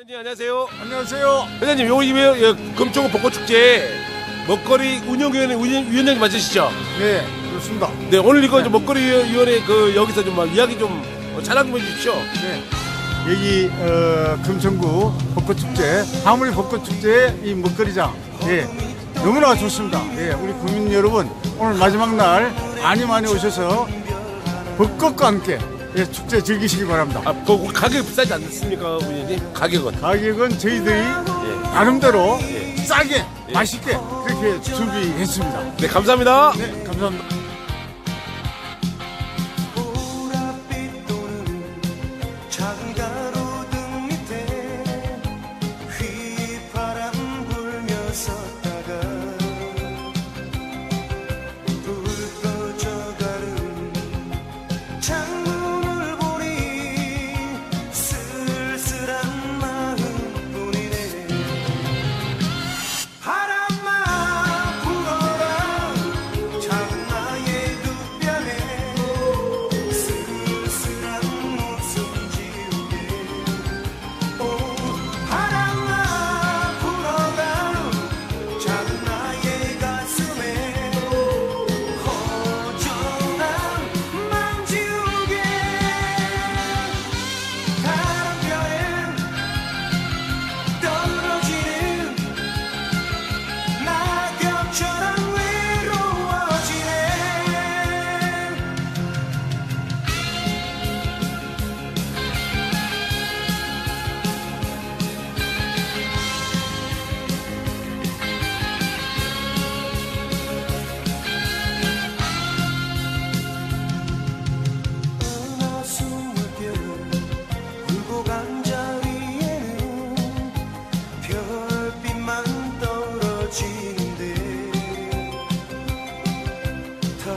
회장님 안녕하세요. 안녕하세요. 회장님 요 이후에 예, 금초고 벚꽃축제 먹거리 운영위원회 운영, 위원장님 맞으시죠? 네, 그렇습니다. 네 오늘 이거 좀 먹거리 위원회 그 여기서 좀 막 이야기 좀 어, 자랑 좀 해주십시오. 네. 여기 어, 금천구 벚꽃축제, 하모니 벚꽃축제 이 먹거리장, 예, 너무나 좋습니다. 예, 우리 국민 여러분 오늘 마지막 날 많이 많이 오셔서 벚꽃과 함께 예, 축제 즐기시기 바랍니다. 아, 그 가격 비싸지 않습니까, 부장님? 가격은? 가격은 저희들이 예. 나름대로 예. 싸게 예. 맛있게 그렇게 준비했습니다. 네, 감사합니다. 네, 감사합니다.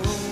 go.